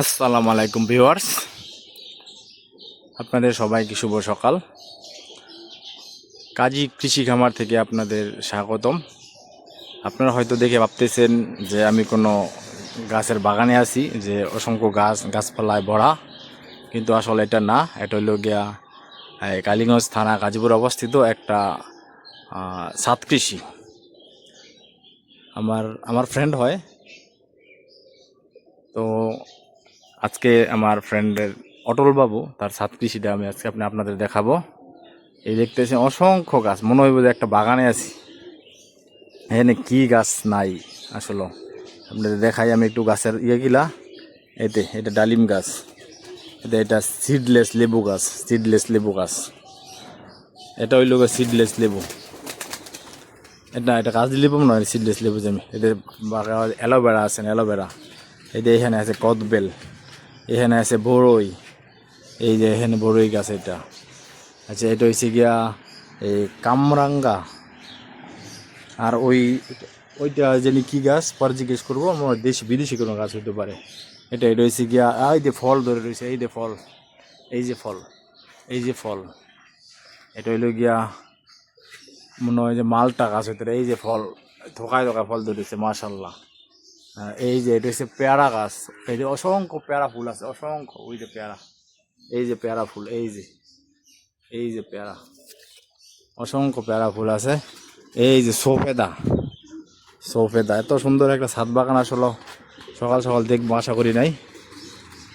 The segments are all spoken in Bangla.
আসসালামু আলাইকুম ভিউয়ার্স। আপনাদের সবাইকে শুভ সকাল। কাজী কৃষি খামার থেকে আপনাদের স্বাগতম। আপনারা হয়তো দেখে ভাবতেছেন যে আমি কোনো গাছের বাগানে আছি, যে অসংখ্য গাছ, গাছপালায় ভরা। কিন্তু আসলে এটা না, এটা হইল গিয়া কালীগঞ্জ থানা গাজীপুর অবস্থিত একটা সাত কৃষি। আমার আমার ফ্রেন্ড হয়। তো আজকে আমার ফ্রেন্ডের অটল বাবু, তার ছাদ কৃষিটা আমি আজকে আপনি আপনাদের দেখাবো। এই দেখতেছেন অসংখ্য গাছ, মনে হইব যে একটা বাগানে আছি। এখানে কি গাছ নাই আসলে। আপনাদের দেখাই আমি একটু গাছের ইয়ে গিলা। এতে, এটা ডালিম গাছ। এটা এটা সিডলেস লেবু গাছ সিডলেস লেবু গাছ। এটা হইল সিডলেস লেবু। এটা এটা কাজী লেবু নয় সিডলেস লেবু আমি। এতে অ্যালোভেরা আছেন অ্যালোভেরা। যে এখানে আছে কদবেল। এখানে আছে বড়ই এই যে এখানে বড়ই গাছ এটা। আচ্ছা এটা হচ্ছে গিয়া এই কামরাঙ্গা। আর ওই ওইটা জানি কি গাছ? পরে জিজ্ঞেস করব, আমার দেশি, বিদেশি কোনো গাছ হইতে পারে। এটা এটা হচ্ছে গিয়া এই যে ফল ধরে রয়েছে, এই যে ফল। এই যে ফল, এই যে ফল। এটা হইল গিয়া মনে হয় যে মালটা গাছ হইতে এই যে ফল, থোকায় থোকায় ফল ধরেছে, মাশাল্লাহ। এই যে এটা হচ্ছে পেয়ারা গাছ এই যে অসংখ্য পেয়ারা ফুল আছে অসংখ্য ওই যে পেয়ারা এই যে পেয়ারা ফুল এই যে এই যে পেয়ারা অসংখ্য পেয়ারা ফুল আছে এই যে সোফেদা সোফেদা এত সুন্দর একটা ছাদ বাগান আসলে সকাল সকাল দেখব আশা করি নাই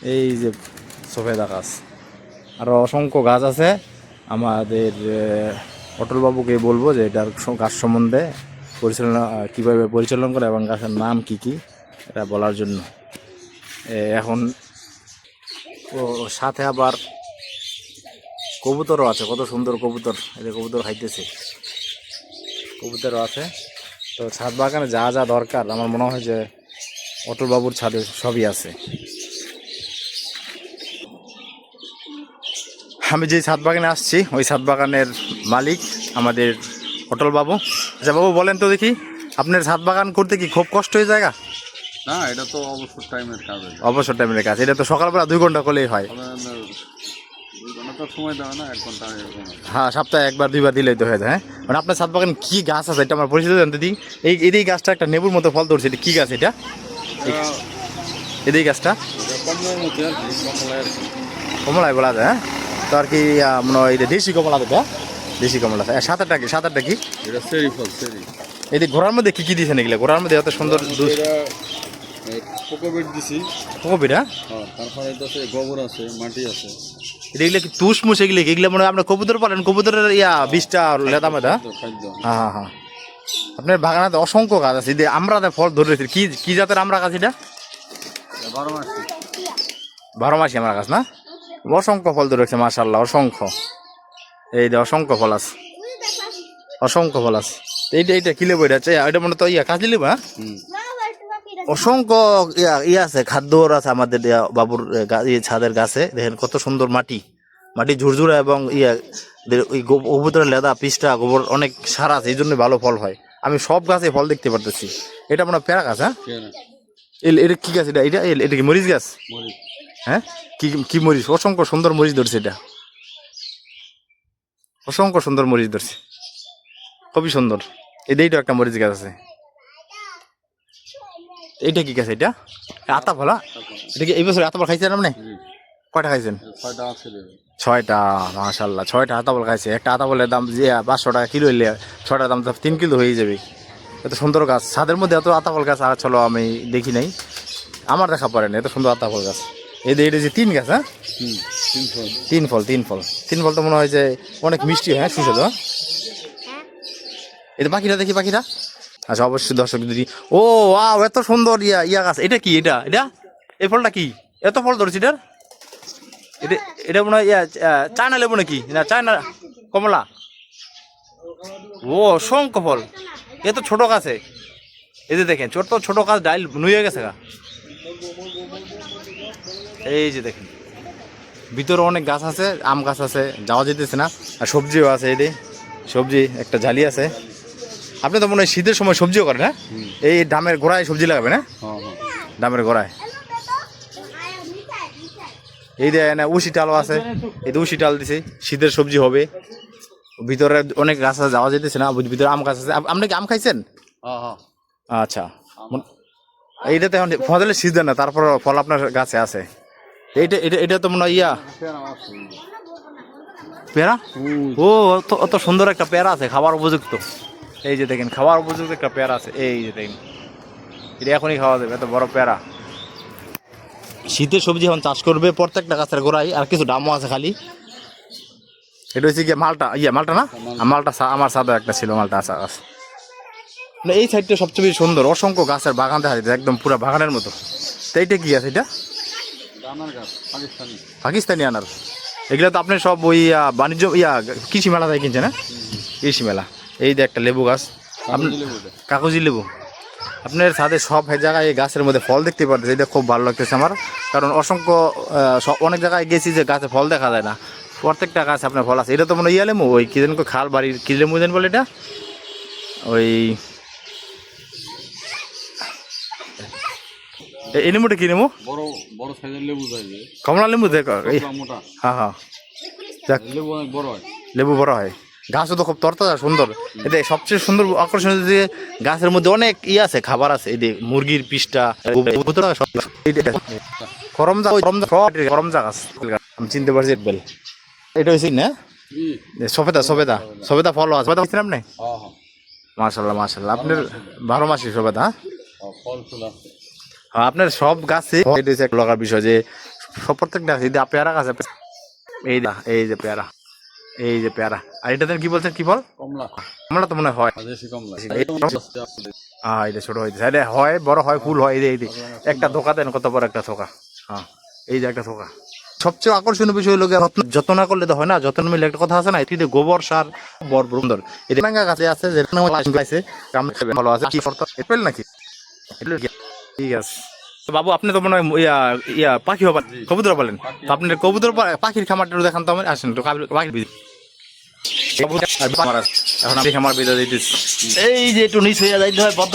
এই যে সোফেদা গাছ আরও অসংখ্য গাছ আছে আমাদের অটলবাবুকে বলব যে এটার গাছ সম্বন্ধে পরিচালনা কীভাবে পরিচালনা করে এবং গাছের নাম কি কি, এটা বলার জন্য। এখন ও, সাথে আবার কবুতরও আছে, কত সুন্দর কবুতর যে কবুতর খাইতেছে। কবুতরও আছে। তো ছাদ বাগানে যা যা দরকার, আমার মনে হয় যে অটলবাবুর ছাদে সবই আছে। আমি যে ছাদ বাগানে আসছি, ওই ছাদ বাগানের মালিক আমাদের অটল বাবু। আচ্ছা বাবু বলেন তো দেখি আপনার ছাদ বাগান করতে কি খুব কষ্ট হয়ে জায়গা? না এটা তো অবসর টাইমের কাজ অবসর টাইমের কাজ এটা তো সকালবেলা দুই ঘণ্টা করলেই হয়। হ্যাঁ সপ্তাহে একবার দুইবার দিলেই তো হয়ে যায় হ্যাঁ? মানে আপনার ছাদ বাগান কি গাছ আছে এটা আমার পরিচিত জানতে দিই। এই এই গাছটা একটা নেবুর মতো ফল ধরছে এটা কি গাছ এটা? এই গাছটা? কমলায় বলা যায় হ্যাঁ? তো আর কি মনে হয় দেশি কমলা এটা দেশি কমলা আর সাত আটটা কি? সাত আটটা কি? এটা সেরি ফল সেরি এই যে ঘোড়ার মধ্যে কি কি দিয়েছেন এগুলো? ঘোড়ার মধ্যে এত সুন্দর এটা দিছি। কবিরা হ্যাঁ? তারপরে এটা গোবর আছে মাটি আছে। এগুলো কি তুষ মুষ এগুলো? কি? এগুলো মনে হয় আপনার কবুতর পালেন কবুতরের ইয়া বিষটা লেদা মেদা হ্যাঁ হ্যাঁ হ্যাঁ। আপনার বাগানাতে অসংখ্য গাছ আছে। যে আমরা ফল ধরে রয়েছে কি কি জাতের আমরা গাছ এটা? বারো মাস। বারো মাসি আমার গাছ না? অসংখ্য ফল ধরে মাসাল্লাহ অসংখ্য। এই যে অসংখ্য ফল আছে। অসংখ্য ফল আছে। এইটা এইটা কি লেবু এটা? আছে এটা মনে তো ইয়া কাজ লেবু হ্যাঁ? অসংখ্য ইয়া ইয়ে আছে খাদ্যর আছে আমাদের বাবুর ইয়ে ছাদের গাছে। দেখেন কত সুন্দর মাটি। মাটি ঝুরঝুরা এবং ইয়া ওই গো- কবুতরের লেদা পিসটা গোবর অনেক সার আছে এই জন্য ভালো ফল হয়। আমি সব গাছে ফল দেখতে পারতেছি। এটা মনে হয় পেয়ারা গাছ হ্যাঁ? এটা কি গাছ এটা? এটা এটা কি মরিচ গাছ? হ্যাঁ? কি কি মরিচ? অসংখ্য সুন্দর মরিচ ধরছে এটা। অসংখ্য সুন্দর মরিচ ধরছে। খুবই সুন্দর। এটাই তো একটা মরিচ গাছ আছে। এইটা কি গাছ এটা? আতা ফলা? এটা কি এই বছর আতা ফল খাইছেন আপনি? কয়টা খাইছেন? ছয়টা রে ছয়টা মাশাল্লাহ ছয়টা আতা বল খাইছে। একটা আতা বলের দাম যে পাঁচশো টাকা কিলো এলে ছয়টার দাম তিন কিলো হয়ে যাবে। এত সুন্দর গাছ। ছাদের মধ্যে এত আতা ফল গাছ আর চলো আমি দেখি নাই। আমার দেখা পড়ে না এত সুন্দর আতা ফল গাছ। এই যে এটা যে তিন গাছ হ্যাঁ? তিন ফল তিন ফল তিন ফল তো মনে হয় যে অনেক মিষ্টি হ্যাঁ সুস্বাদু হ্যাঁ? এটা পাখিটা দেখি, পাখিটা। আচ্ছা অবশ্যই দর্শক দিদি ও, ওয়াও, এত সুন্দর ইয়া ইয়া গাছ। এটা কি, এটা? এটা? এই ফলটা কি? এত ফল ধরছি এটার? এটা এটা মনে হয় ইয়া চায়না লেবু নাকি? না, চায়না কমলা। ও, অসংখ্য ফল। এ তো ছোট গাছে। এই যে দেখেন, ছোট ছোট গাছ ডাইল নুয়ে গেছে গা। এই যে দেখেন। ভিতরে অনেক গাছ আছে আম গাছ আছে যাওয়া যেতেছে না। আর সবজিও আছে এই সবজি একটা জালি আছে। আপনি তো মনে হয় শীতের সময় সবজিও করেন হ্যাঁ? এই ডামের গোড়ায় সবজি লাগাবেন হ্যাঁ? হ্যাঁ হ্যাঁ। ডামের গোড়ায়। এই যে না উশি টালও আছে। এই উশি টাল দিছে শীতের সবজি হবে। ভিতরে অনেক গাছ আছে যাওয়া যেতেছে না ভিতরে আম গাছ আছে। আপনি কি আম খাইছেন? হ্যাঁ হ্যাঁ। আচ্ছা। মন- এইটা তো এখন ফজলের সিজন না তারপর ফল আপনার গাছে আছে। এইটা এটা এটা তো মনে হয় ইয়া। পেয়ারা? ও অত অত সুন্দর একটা পেয়ারা আছে খাবার উপযুক্ত। এই যে দেখেন খাবার উপযুক্ত একটা পেয়ারা আছে এই যে দেখেন। এটা এখনই খাওয়া যাবে এত বড় পেয়ারা। শীতের সবজি এখন চাষ করবে প্রত্যেকটা গাছের গোড়াই আর কিছু দামও আছে খালি। এটা হচ্ছে গিয়ে মালটা ইয়া মালটা না? মালটা। আমার সাদা একটা ছিল মালটা আছে এই সাইডটা সবচেয়ে বেশি সুন্দর অসংখ্য গাছের বাগান দেখা যাচ্ছে একদম পুরো বাগানের মতো। তো এইটা কি আছে এটা? পাকিস্তানি। আনার। এগুলো তো আপনি সব ওই বাণিজ্য ইয়া কৃষি মেলা থেকে কিনছেন না কৃষি মেলা। এই যে একটা লেবু গাছ। আপনি কাগজি লেবু আপনার সাথে সব জায়গায় এই গাছের মধ্যে ফল দেখতে পারতেছে। এটা খুব ভালো লাগতেছে আমার। কারণ অসংখ্য সব- অনেক জায়গায় গেছি যে গাছে ফল দেখা যায় না। প্রত্যেকটা গাছে আপনার ফল আছে। এটা তো মনে হয় ইয়া লেবু? ওই কি খাল বাড়ির কি লেবু যেন বলে এটা? ওই এই লেবুটা কি লেবু বড় বড় সাইজের লেবু যায় কমলা লেবু দেখো মোটা মোটা। হ্যাঁ হ্যাঁ যাক। লেবু অনেক বড় হয়। লেবু বড় হয়। গাছও তো খুব তরতাজা সুন্দর। এতে সবচেয়ে সুন্দর আকর্ষণ যে গাছের মধ্যে অনেক ই আছে খাবার আছে। এই মুরগির পিসটা করমজা করমজা গাছ আমি চিনতে পারছি বেল। এটা হয়েছে না? সফেদা সফেদা সফেদা ফল আছে। সফেদা আপনি হ্যাঁ হ্যাঁ। মার্শাল্লাহ মার্শাল্লাহ আপনার বারো মাসি সফেদা হ্যাঁ? হ্যাঁ, ফল ফুল আছে। আপনার সব গাছে এটা এক লগার বিষয় যে সব প্রত্যেকটা গাছ এই যে পেয়ারা গাছ এই দা এই যে পেয়ারা এই যে পেয়ারা। আর এটাতে কি বলছেন কি ফল কমলা। আমরা তো মনে হয় হ্যাঁ। এটা ছোট হয়েছে। এটা হয় বড় হয় ফুল হয় এই যে এই একটা ধোকা দেন কত বড় একটা থোকা হ্যাঁ এই যে একটা থোকা সবচেয়ে আকর্ষণীয় বিষয় হলো যত্ন- না করলে তো হয় না। যত্ন মিলে একটা কথা আছে না? এটিতে গোবর সার বর সুন্দর। এটা গাছে আছে যেটা ভালো আছে কি নাকি? ঠিক আছে তো বাবু আপনি তো মনে হয় ইয়া ইয়া পাখি হবার কবুতর বলেন তো আপনি কবুতর পাখির খামারটা দেখান তো আমার আসেন তো পাখির। এখন আমি খামার বিদা দিতেছি এই যে একটু নিচ হয়ে যাইতে হয় বদ্ধ